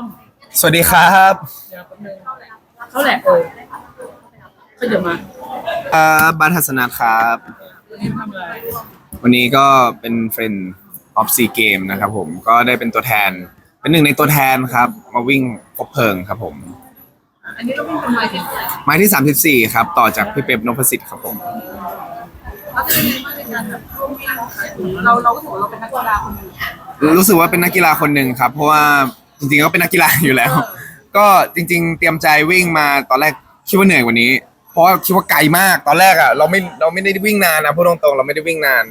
อมสวัสดีครับเดี๋ยวแป๊บนึงเท่าไหร่เออก็เดี๋ยวมาอ่าบัตรทัศนะครับ วันนี้ทำอะไรวันนี้ก็เป็นเฟรนด์ออฟซีเกมนะครับผมก็ได้เป็นตัวแทน เป็นหนึ่งในตัวแทนครับ มาวิ่งคบเพลิงครับผม อันนี้เราวิ่งเป็นไม้ที่เท่าไหร่ไม้ที่ 34 ครับ ต่อจากพี่เป๊ปนพสิทธิ์ครับผม เราจะเป็นยังไงบ้างในการแบบร่วมวิ่งเราเราก็ถือว่าเราเป็นนักกีฬาคนหนึ่งรู้สึกว่าเป็นนักกีฬาคนหนึ่งครับ เพราะว่า จริงๆก็เป็นนักกีฬาอยู่แล้ว ก็จริง ๆ เตรียมใจวิ่งมาตอนแรกคิดว่าเหนื่อยกว่านี้ เพราะว่าคิดว่าไกลมากตอนแรกอะเราไม่เราไม่ได้วิ่งนานนะพูดตรงๆเราไม่ได้วิ่งนาน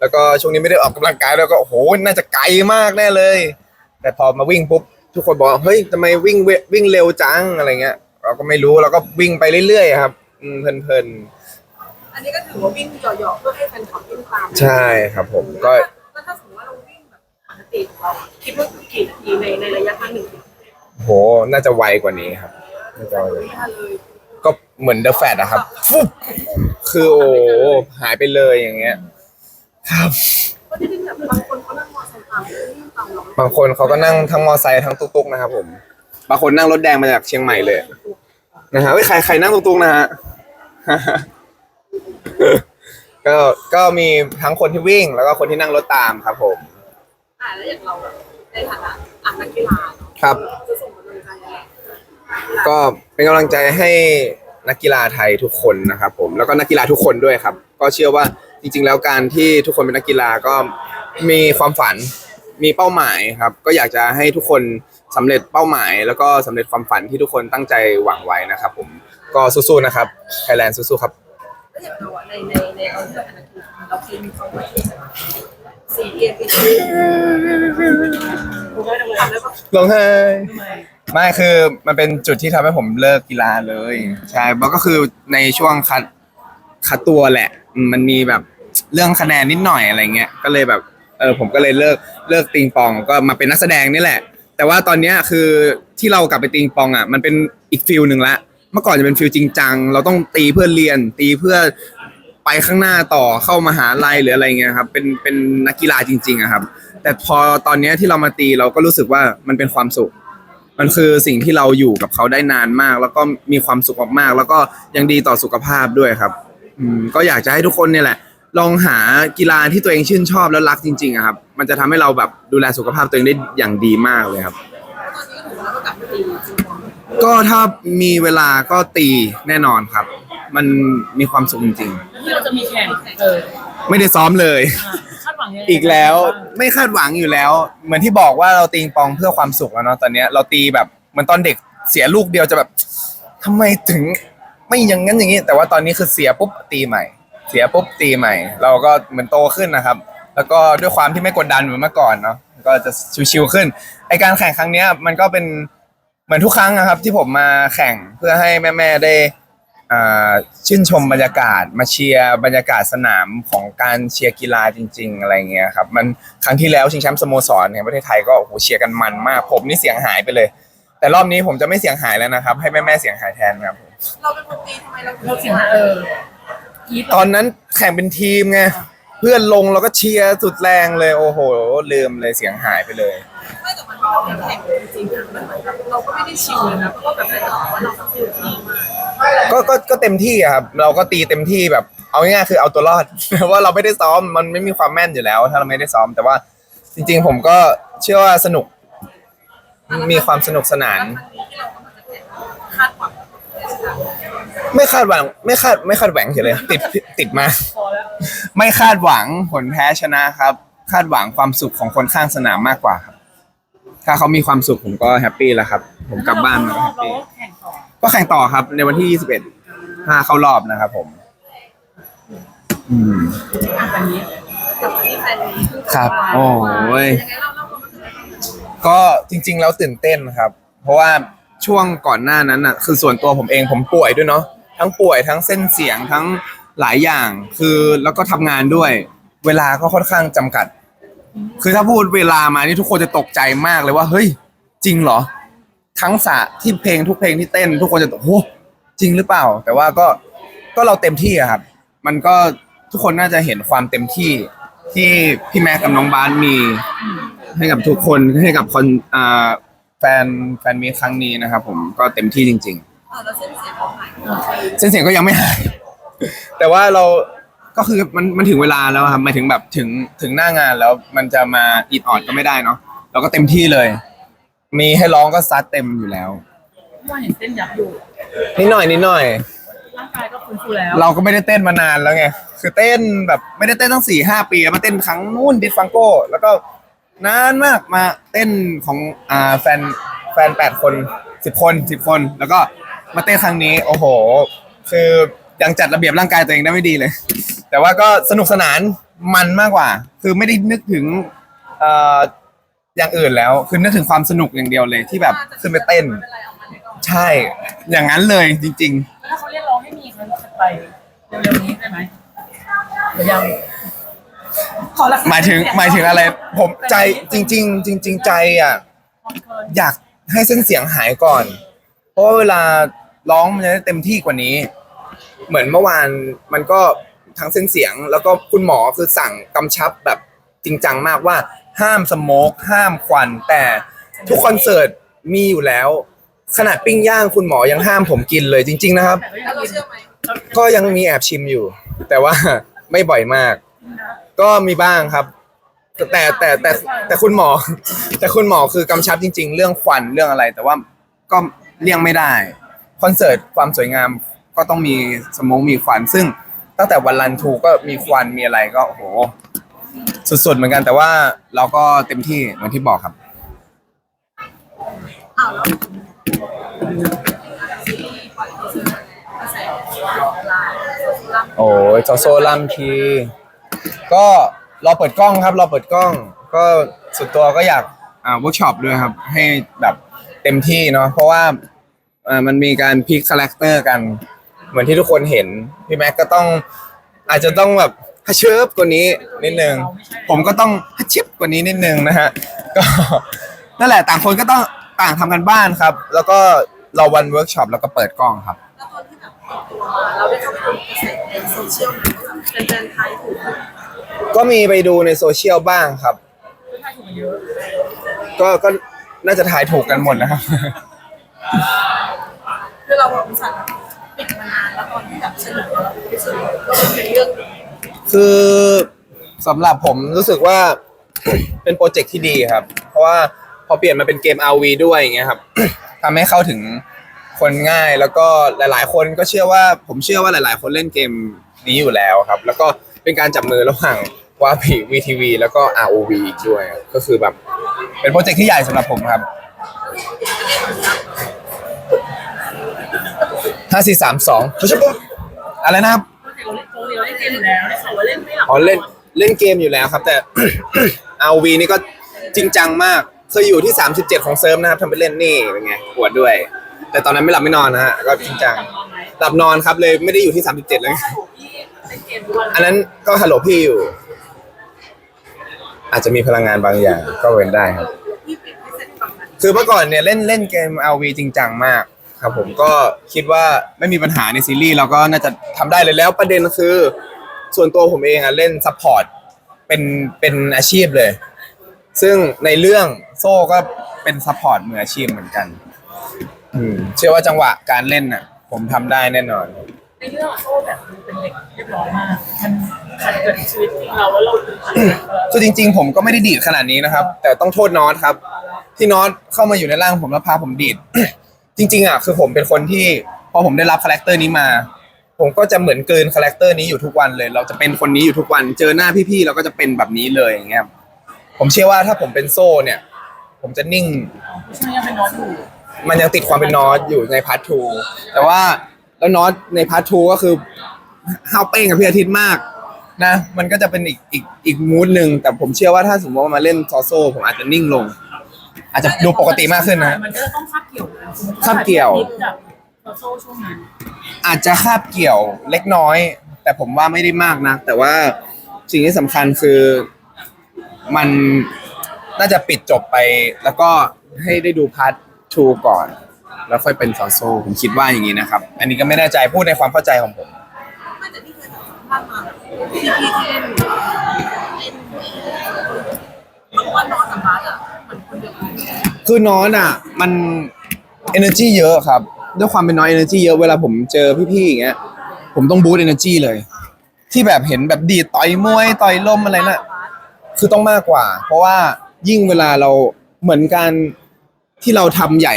แล้วก็ช่วงนี้ไม่ได้ออกกำลังกายแล้วก็โอ้โหน่าจะไกลมากแน่เลย แต่พอมาวิ่งปุ๊บทุกคนบอกว่าเฮ้ยทำไมวิ่งเววิ่งเร็วจังอะไรเงี้ย เราก็ไม่รู้เราก็วิ่งไปเรื่อยๆครับอืมเพลินอันนี้ก็ถือว่าวิ่งเหยาะๆเพื่อให้แฟนคลับวิ่งตามๆใช่ครับผมก็ ติเราคิดว่ากี่นาทีในในระยะทางหนึ่งโห น่าจะไวกว่านี้ครับน่าจะไวกว่านี้ก็เหมือนเดอะแฟตอะครับฟุบคือโอ้โหหายไปเลยอย่างเงี้ย ครับางแบบบางคนเขานั่งมอเตอร์ไซค์ตามวิ่งตามเราบางคนเขาก็นั่งทั้งมอไซค์ทั้งตุ๊กๆนะครับ ผม บางคนนั่งรถแดงมาจากเชียงใหม่เลยนะฮะเฮ้ยใครใครนั่งตุ๊กๆนะฮะ ก็ก็มีทั้งคนที่วิ่งแล้วก็คนที่นั่งรถตามครับผม อ่าแล้วอย่างเราแบบในฐานะอะนักกีฬาเนาะครับ จะส่งกำลังใจยังไงก็เป็นกำลังใจให้นักกีฬาไทยทุกคนนะครับผมแล้วก็นักกีฬาทุกคนด้วยครับ ก็เชื่อว่าจริง ๆ แล้วการที่ทุกคนเป็นนักกีฬาก็มีความฝันมีเป้าหมายครับ ก็อยากจะให้ทุกคนสำเร็จเป้าหมาย แล้วก็สำเร็จความฝันที่ทุกคนตั้งใจหวังไว้นะครับ ผมก็สู้ๆนะครับไทยแลนด์สู้ๆครับ แล้วอย่างเราอะในในในเอาเรื่องนักกีฬาเราเคยมีความหมาย สี่เอ็นปีซีผมไม่ได้ทำได้ปะลงให้ทำไมไม่คือมันเป็นจุดที่ทำให้ผมเลิกกีฬาเลย ใช่มันก็คือในช่วงคัดคัดตัวแหละอืมมันมีแบบเรื่องคะแนนนิดหน่อยอะไรเงี้ยก็เลยแบบเออผมก็เลยเลิกเลิกติงปองก็มาเป็นนักแสดงนี่แหละ แต่ว่าตอนเนี้ยคือที่เรากลับไปติงปองอะมันเป็นอีกฟิลหนึ่งละ เมื่อก่อนจะเป็นฟิลจริงจัง เราต้องตีเพื่อเรียน ตีเพื่อ ไปข้างหน้าต่อเข้ามหาลัยหรืออะไรเงี้ยครับเป็นเป็นนักกีฬาจริงๆอะครับ แต่พอตอนเนี้ยที่เรามาตีเราก็รู้สึกว่ามันเป็นความสุข มันคือสิ่งที่เราอยู่กับเขาได้นานมาก แล้วก็มีความสุขมากๆแล้วก็ยังดีต่อสุขภาพด้วยครับอืมก็อยากจะให้ทุกคนเนี่ยแหละ ลองหากีฬาที่ตัวเองชื่นชอบแล้วรักจริงๆอะครับ มันจะทำให้เราแบบดูแลสุขภาพตัวเองได้อย่างดีมากเลยครับ ก็ถ้ามีเวลาก็ตีแน่นอนครับ มันมีความสุขจริงที่เราจะมีแข่งเออๆไม่ได้ซ้อมเลยคาดหวังยังไงอีกแล้วไม่คาดหวังอยู่แล้ว เหมือนที่บอกว่าเราตีปองเพื่อความสุขแล้วเนาะตอนเนี้ยเราตีแบบเหมือนตอนเด็กเสียลูกเดียวจะแบบทำไมถึงไม่อย่างนั้นอย่างนี้ แต่ว่าตอนนี้คือเสียปุ๊บตีใหม่ เสียปุ๊บตีใหม่ เราก็เหมือนโตขึ้นนะครับ แล้วก็ด้วยความที่ไม่กดดันเหมือนเมื่อก่อนเนาะก็จะชิวๆขึ้นไอการแข่งครั้งเนี้ยมันก็เป็น เหมือนทุกครั้งนะครับ ที่ผมมาแข่งเพื่อให้แม่ๆได้อ่าชื่นชมบรรยากาศมาเชียร์บรรยากาศสนามของการเชียร์กีฬาจริง ๆ อะไรเงี้ยครับมันครั้งที่แล้วชิงแชมป์สโมสรแห่งประเทศไทยก็โอ้โหเชียร์กันมันมาก ผมนี่เสียงหายไปเลย แต่รอบนี้ผมจะไม่เสียงหายแล้วนะครับ ให้แม่ๆเสียงหายแทนครับผมเราเป็นคนตีทำไมเราเราเสียงเออกีดตอนนั้นแข่งเป็นทีมไงเพื่อนลงเราก็เชียร์สุดแรงเลยโอ้โหลืมเลยเสียงหายไปเลยไม่แต่มัน เราแข่งจริงๆมันเหมือนแบบเราก็ไม่ได้ชิลเลยนะเพราะว่าแบบในตอนว่าเราต้องเต็มที่มากก็ก็ก็เต็มที่อะครับเราก็ตีเต็มที่แบบ เอาง่ายๆคือเอาตัวรอด ว่าเราไม่ได้ซ้อมมันไม่มีความแม่นอยู่แล้ว ถ้าเราไม่ได้ซ้อมแต่ว่าจริง ๆ ผมก็เชื่อว่าสนุก มีความสนุกสนาน คาดหวังไม่คาดหวัง ไม่คาดไม่คาดหวังเฉยเลย ติดติดมา พอแล้วไม่คาดหวังผลแพ้ชนะครับ คาดหวังความสุขของคนข้างสนามมากกว่าครับ ถ้าเขามีความสุขผมก็แฮปปี้แล้วครับ ผมกลับบ้านมาเราแฮปปี้แข่งต่อก็แข่งต่อครับ ในวันที่ 21ถ้าเข้ารอบนะครับผม อืมวันนี้กับวันนี้แฟนนี้ครับ โอ้ยยังไงเราเราความรู้สึกอะไรบ้างก็จริง ๆ แล้วตื่นเต้นครับ เพราะว่าช่วงก่อนหน้านั้นอะ คือส่วนตัวผมเองผมป่วยด้วยเนาะทั้งป่วยทั้งเส้นเสียงทั้งหลายอย่าง คือแล้วก็ทำงานด้วย เวลาก็ค่อนข้างจำกัด คือถ้าพูดเวลามานี่ทุกคนจะตกใจมากเลยว่า เฮ้ย จริงเหรอ ทั้งสะที่เพลงทุกเพลงที่เต้น ทุกคนจะตกโอ้จริงหรือเปล่า แต่ว่าก็ก็เราเต็มที่อะครับ มันก็ทุกคนน่าจะเห็นความเต็มที่ที่พี่แม็กกับน้องบาสมี ให้กับทุกคนให้กับคนอ่าแฟนแฟนมีครั้งนี้นะครับ ผมก็เต็มที่จริงเออแล้วเส้นเสียงเราหายๆเส้นเสียงก็ยังไม่หาย แต่ว่าเรา ก็คือมันมันถึงเวลาแล้วครับหมายถึงแบบถึงถึงหน้างานแล้วมันจะมาอิดออดก็ไม่ได้เนาะเราก็เต็มที่เลย มีให้ร้องก็ซัดเต็มอยู่แล้วว่าเห็นเส้นยับอยู่นิดหน่อยนิดหน่อย ร่างกายก็ฟื้นฟูแล้วเราก็ไม่ได้เต้นมานานแล้วไงคือเต้นแบบไม่ได้เต้นตั้งสี่ห้าปีแล้วมาเต้นครั้งนู่นดิสฟังโก้ แล้วก็นานมากมาเต้นของอ่าแฟนแฟนแปดคนสิบคนสิบคน แล้วก็มาเต้นครั้งนี้ โอ้โห คือ ยังจัดระเบียบร่างกายตัวเองได้ไม่ดีเลย แต่ว่าก็สนุกสนานมันมากกว่า คือไม่ได้นึกถึงเอ่ออย่างอื่นแล้ว คือนึกถึงความสนุกอย่างเดียวเลยที่แบบขึ้นไปเต้นไม่เป็นไรเอามาในกล้องใช่ อย่างนั้นเลยจริงๆแล้วถ้าเขาเรียกร้องให้มีครั้งถัดไปเร็วๆนี้ได้ไหมหรือยังขอละหมายถึงหมายถึงอะไร ผมใจจริง ๆ จริง ๆ ใจอะ อยากให้เส้นเสียงหายก่อน เพราะว่าเวลาร้องมันจะได้เต็มที่กว่านี้ เหมือนเมื่อวานมันก็ทั้งเส้นเสียง แล้วก็คุณหมอคือสั่งกำชับแบบจริงจังมากว่าห้ามสโมกห้ามควัน แต่ทุกคอนเสิร์ตมีอยู่แล้ว ขนาดปิ้งย่างคุณหมอยังห้ามผมกินเลยจริง ๆ นะครับ แล้วเราเชื่อไหมก็ยังมีแอบชิมอยู่ แต่ว่า ไม่บ่อยมาก ก็มีบ้างครับ แต่แต่แต่แต่คุณหมอ แต่คุณหมอคือกำชับจริง ๆ เรื่องควันเรื่องอะไร แต่ว่าก็เลี่ยงไม่ได้ คอนเสิร์ตความสวยงาม ก็ต้องมีสโมองมีควัน ซึ่งตั้งแต่วันรันทูก็มีควันมีอะไรก็โอ้โห สุดๆเหมือนกันแต่ว่าเราก็เต็มที่เหมือนที่บอกครับ อ้าวแล้วซีรีส์ปล่อยทีเซอร์กระแสไลน์โซเชียลโอ้ยโซโซลัมทีก็รอเปิดกล้องครับรอเปิดกล้อง ก็สุดตัวก็อยากอ่าเวิร์กช็อปด้วยครับ ให้แบบเต็มที่เนาะเพราะว่าอ่ามันมีการพลิกคาแรคเตอร์กัน เหมือนที่ทุกคนเห็นพี่แม็กก็ต้อง อาจจะต้องแบบฮัชเชิบกว่านี้นิดนึงผมก็ต้องฮัชชิบกว่านี้นิดนึงนะฮะก็นั่นแหละต่างคนก็ต้องต่างทำกันบ้านครับ แล้วก็รอวันเวิร์กช็อปแล้วก็เปิดกล้องครับ แล้วตอนที่แบบเปิดตัวมาเราได้เข้าไปดูกระแสในโซเชียลนะว่าแบบเป็นแฟนไทยถูกก็มีไปดูในโซเชียลบ้างครับไทยถูกเยอะก็ก็น่าจะทายถูกกันหมดนะครับ คือเราแบบสั่น เสนอที่สุดก็เป็นเรื่องคือสำหรับผมรู้สึกว่า เป็นโปรเจกต์ที่ดีครับ เพราะว่าพอเปลี่ยนมาเป็นเกม RV ด้วยอย่างเงี้ยครับ ทำให้เข้าถึงคนง่ายแล้วก็หลาย ๆ คนก็เชื่อว่าผมเชื่อว่าหลาย ๆ คนเล่นเกมนี้อยู่แล้วครับ แล้วก็เป็นการจับมือระหว่างวาพี VTV แล้วก็ ROV อีกด้วยก็คือแบบ เป็นโปรเจกต์ที่ใหญ่สำหรับผมครับห้าสี่สามสองเขาชอบ อะไรนะครับเราเล่นโปรเราเล่นเกมอยู่แล้วได้ข่าวว่าเล่นไม่หลับอ๋อเล่นเล่นเกมอยู่แล้วครับ แต่ RV นี่ก็จริงจังมากเคยอยู่ที่ 37 ของเซิร์ฟนะครับทำไปเล่นนี่เป็นไงปวดด้วย แต่ตอนนั้นไม่หลับไม่นอนนะฮะก็จริงจังหลับนอนครับเลยไม่ได้อยู่ที่ 37 เลยพี่เล่นเกมด้วยอันนั้นก็ฮัลโหลพี่อยู่ อาจจะมีพลังงานบางอย่างก็เว้นได้ครับ พี่ปิดให้เสร็จก่อนนคือเมื่อก่อนเนี่ยเล่นเล่นเกม RV จริงจังมาก ครับผมก็คิดว่าไม่มีปัญหาในซีรีส์เราก็น่าจะทำได้เลยแล้วประเด็นคือ ส่วนตัวผมเองอะเล่นซัพพอร์ตเป็นเป็นอาชีพเลย ซึ่งในเรื่องโซ่ก็เป็นซัพพอร์ตมืออาชีพเหมือนกันอืมเชื่อว่าจังหวะการเล่นน่ะ ผมทำได้แน่นอน ในเรื่องโซ่แบบดูเป็นเด็กเรียบร้อยมาก มันขัดเกิดชีวิตจริงเราแล้วเราดูขัดคือจริงๆ ผมก็ไม่ได้ดีดขนาดนี้นะครับ แต่ต้องโทษนอตครับ ที่นอตเข้ามาอยู่ในร่างผมแล้วพาผมดีด จริงๆอะคือผมเป็นคนที่พอผมได้รับคาแรคเตอร์นี้มา ผมก็จะเหมือนเกินคาแรคเตอร์นี้อยู่ทุกวันเลย เราจะเป็นคนนี้อยู่ทุกวัน เจอหน้าพี่ๆเราก็จะเป็นแบบนี้เลยอย่างเงี้ยผมเชื่อว่าถ้าผมเป็นโซ่เนี่ย ผมจะนิ่ง ช่วงนี้เป็นน้องอยู่มันยังติดความเป็นนอตอยู่ในพาร์ททูแต่ว่าแล้วนอตในพาร์ททูก็คือห้าวเป้งกับพี่อาทิตย์มากนะ มันก็จะเป็นอีกอีกอีกมูดหนึ่งแต่ผมเชื่อว่าถ้าสมมติว่ามาเล่นซอโซ่ผมอาจจะนิ่งลง อาจจะดูปกติมากขึ้นนะ มันก็ต้องคาบเกี่ยวกันคาบเกี่ยว กับโซ่ช่วงนั้นอาจจะคาบเกี่ยวเล็กน้อย แต่ผมว่าไม่ได้มากนะแต่ว่าสิ่งที่สำคัญคือมันน่าจะปิดจบไป แล้วก็ให้ได้ดูพาร์ททูก่อน แล้วค่อยเป็นซอโซ่ผมคิดว่าอย่างนี้นะครับ อันนี้ก็ไม่แน่ใจพูดในความเข้าใจของผม ไม่แต่ที่เคยสัมภาษณ์มาแบบพี่พี่ที่เล่นเล่นเพราะว่าน้องสัมภาษณ์อะเหมือน คือนอนอะ มัน energy เยอะครับ ด้วยความเป็นน้อย energy เยอะเวลาผมเจอพี่ๆอย่างเงี้ย ผมต้องบูต energy เลย ที่แบบเห็นแบบดีดต่อยมวยต่อยลมอะไรน่ะ คือต้องมากกว่า เพราะว่ายิ่งเวลาเราเหมือนการที่เราทำใหญ่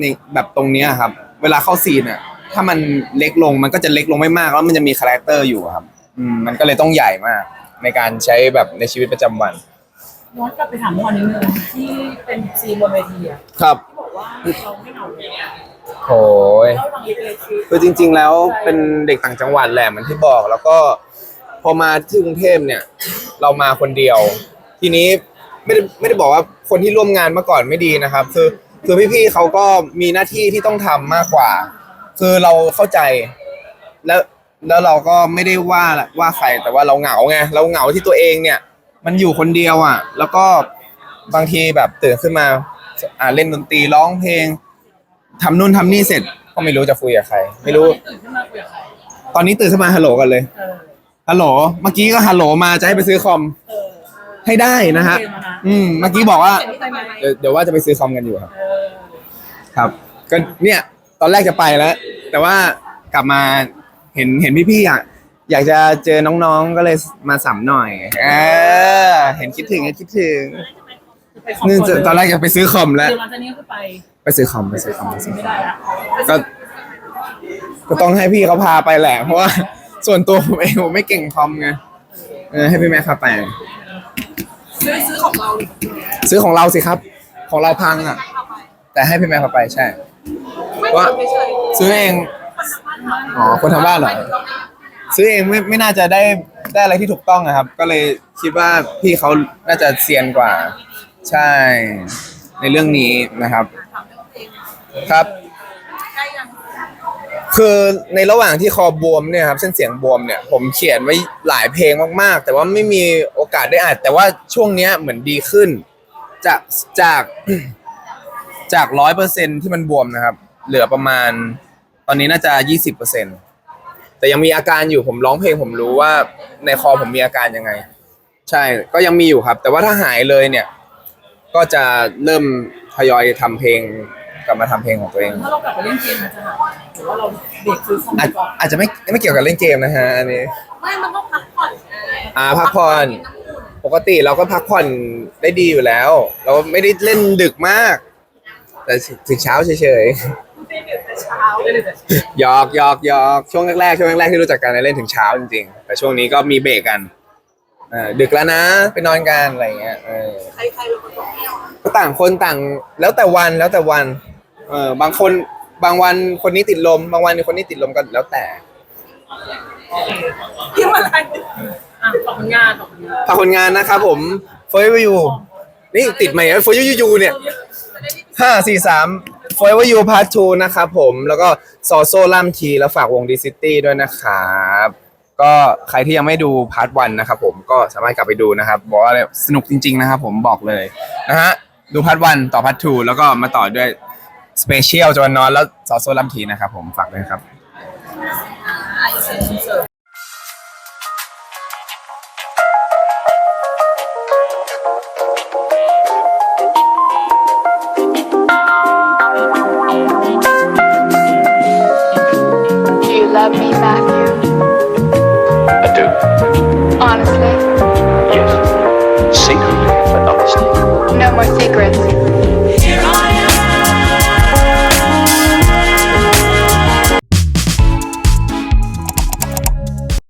ในแบบตรงเนี้ยครับ เวลาเข้าซีนอะ ถ้ามันเล็กลงมันก็จะเล็กลงไม่มากแล้วมันจะมีคาแรคเตอร์อยู่ครับ อืมมันก็เลยต้องใหญ่มาก ในการใช้แบบในชีวิตประจำวัน ย้อนกลับไปถามพรนิดนึงที่เป็นซีนบนเวทีอะครับ ที่บอกว่าเราไม่เหงาเลยอะโอ้ยเล่าฟังอีกเลยคือคือจริง ๆ แล้วเป็นเด็กต่างจังหวัดแหละเหมือนที่บอก แล้วก็พอมาที่กรุงเทพเนี่ย เรามาคนเดียว ทีนี้ไม่ได้ไม่ได้บอกว่าคนที่ร่วมงานมาก่อนไม่ดีนะครับ คือคือพี่ๆเขาก็มีหน้าที่ที่ต้องทำมากกว่า คือเราเข้าใจ แล้วแล้วเราก็ไม่ได้ว่าว่าใครแต่ว่าเราเหงาไงเราเหงาที่ตัวเองเนี่ย มันอยู่คนเดียวอะ แล้วก็บางทีแบบตื่นขึ้นมาอ่าเล่นดนตรีร้องเพลงทำนู่นทำนี่เสร็จ ก็ไม่รู้จะคุยกับใคร ไม่รู้ ตื่นขึ้นมาคุยกับใครตอนนี้ตื่นขึ้นมาฮัลโหลกันเลยเออฮัลโหลเมื่อกี้ก็ฮัลโหลมาจะให้ไปซื้อคอมเออให้ได้นะฮะ อืมเมื่อกี้บอกว่า เห็นที่ไปไหมเดี๋ยวเดี๋ยวว่าจะไปซื้อคอมกันอยู่ครับ เออครับก็เนี่ยตอนแรกจะไปแล้ว แต่ว่ากลับมาเห็นเห็นพี่ๆอยาก อยากจะเจอน้องๆก็เลยมาสัมหน่อยเออเห็นคิดถึงก็คิดถึงไปขอบนี่คุณจะตอนแรกจะไปซื้อคอมแล้วเดี๋ยวหลังจากนี้ก็ไปไปซื้อคอมไปซื้อคอมไปซื้อคไม่อมได้ละก็ก็ต้องให้พี่เขาพาไปแหละ เพราะว่า ส่วนตัวผมเองผมไม่เก่งคอมไงเออให้พี่แม่พาไป ซื้อซื้อของเราดิซื้อของเราสิครับ ของเราพังอะ แต่ให้พี่แม่พาไปใช่ว่าซื้อเอง อ๋อคนทางบ้านเหรอ ซื้อเองไม่ไม่น่าจะได้ได้อะไรที่ถูกต้องนะครับ ก็เลยคิดว่าพี่เขาน่าจะเซียนกว่า ใช่ ในเรื่องนี้นะครับ ครับคือในระหว่างที่คอบวมเนี่ยครับเส้นเสียงบวมเนี่ยผมเขียนไว้หลายเพลงมากๆ แต่ว่าไม่มีโอกาสได้อ่านแต่ว่าช่วงเนี้ยเหมือนดีขึ้น จากจาก จากร้อยเปอร์เซ็นที่มันบวมนะครับ เหลือประมาณ ตอนนี้น่าจะยี่สิบเปอร์เซ็น แต่ยังมีอาการอยู่ผมร้องเพลงผมรู้ว่าในคอผมมีอาการยังไง ใช่ก็ยังมีอยู่ครับ แต่ว่าถ้าหายเลยเนี่ย ก็จะเริ่มทยอยทำเพลงกลับมาทำเพลงของตัวเอง ถ้าเรากลับไปเล่นเกมมันจะหายหรือว่าเราเด็กซื้อคอมอาจก่อนอาจจะไม่ไม่เกี่ยวกับเล่นเกมนะฮะอันนี้ ไม่มันต้องพักผ่อนไงอ่าพักผ่อน กินน้ำอุ่นปกติเราก็พักผ่อนได้ดีอยู่แล้ว เราไม่ได้เล่นดึกมาก แต่ถึงเช้าเฉยเล่นแต่ เช้าเล่นแต่เช้าๆหยอกหยอกหยอกช่วงแรกๆช่วงแรกๆที่รู้จักกันเล่นถึงเช้าจริงๆ แต่ช่วงนี้ก็มีเบรกกันเออดึกแล้วนะไปนอนกันอะไรอย่างเงี้ยเออใครใครเป็นคนบอกให้นอนก็ต่างคนต่างแล้วแต่วันแล้วแต่วันเออบางคนบางวันคนนี้ติดลม บางวันคนนี้ติดลมก็แล้วแต่พิมพ์อะไรอะขอบคุณงานขอบคุณงานฝากผลงานนะครับผมโฟยวิวนี่ติดไหมโฟยยูยูเนี่ยห้าสี่สาม Forever You Part 2 นะครับผมแล้วก็ซอโซลัมทีแล้วฝากวงดีซิตี้ด้วยนะครับก็ใครที่ยังไม่ดูพาร์ทวันนะครับผมก็สามารถกลับไปดูนะครับ บอกว่าสนุกจริง ๆ นะครับผมบอกเลยนะฮะดูพาร์ทวันต่อพาร์ททูแล้วก็มาต่อด้วยสเปเชียลจวนนอนแล้วซอโซลัมทีนะครับผมฝากด้วยครับ Matthew? I do. Honestly? Yes. Secretly, but honestly. No more secrets.